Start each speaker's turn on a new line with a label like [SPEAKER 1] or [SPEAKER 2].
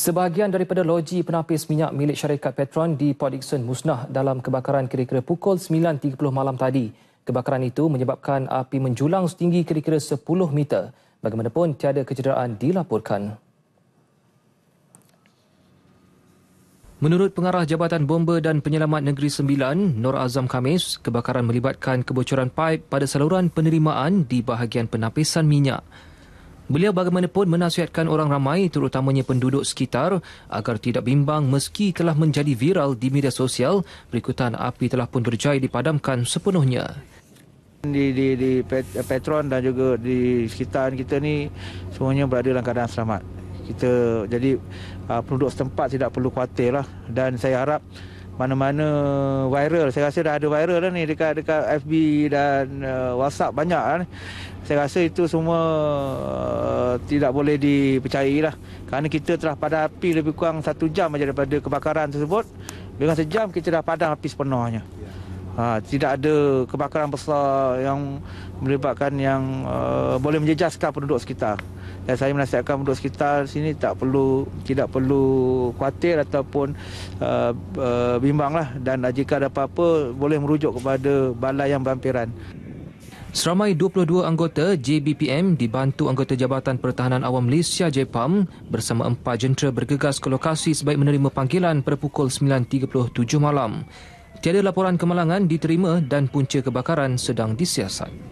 [SPEAKER 1] Sebahagian daripada loji penapis minyak milik syarikat Petron di Port Dickson musnah dalam kebakaran kira-kira pukul 9.30 malam tadi. Kebakaran itu menyebabkan api menjulang setinggi kira-kira 10 meter. Bagaimanapun tiada kecederaan dilaporkan. Menurut pengarah Jabatan Bomba dan Penyelamat Negeri Sembilan, Nur Azam Khamis, kebakaran melibatkan kebocoran paip pada saluran penerimaan di bahagian penapisan minyak. Beliau bagaimanapun menasihatkan orang ramai terutamanya penduduk sekitar agar tidak bimbang meski telah menjadi viral di media sosial berikutan api telah pun berjaya dipadamkan sepenuhnya.
[SPEAKER 2] Di, di, di Petron dan juga di sekitar kita ni semuanya berada dalam keadaan selamat. Kita jadi uh, penduduk setempat tidak perlu khawatir lah dan saya harap mana-mana viral. Saya rasa dah ada viral dah ni dekat dekat FB dan uh, WhatsApp banyak lah. Saya rasa itu semua uh, tidak boleh dipercayai lah. Kerana kita telah padam api lebih kurang satu jam saja daripada kebakaran tersebut. Dengan sejam kita dah padam api sepenuhnya. Ha, tidak ada kebakaran besar yang melibatkan yang uh, boleh menjejaskan penduduk sekitar. Dan saya menasihatkan penduduk sekitar sini tak perlu tidak perlu khawatir ataupun uh, uh, bimbanglah dan jika ada apa-apa boleh merujuk kepada balai yang berhampiran.
[SPEAKER 1] Seramai 22 anggota JBPM dibantu anggota Jabatan Pertahanan Awam Malaysia JPAM bersama empat jentera bergegas ke lokasi sebaik menerima panggilan pada pukul 9.37 malam. Tiada laporan kemalangan diterima dan punca kebakaran sedang disiasat.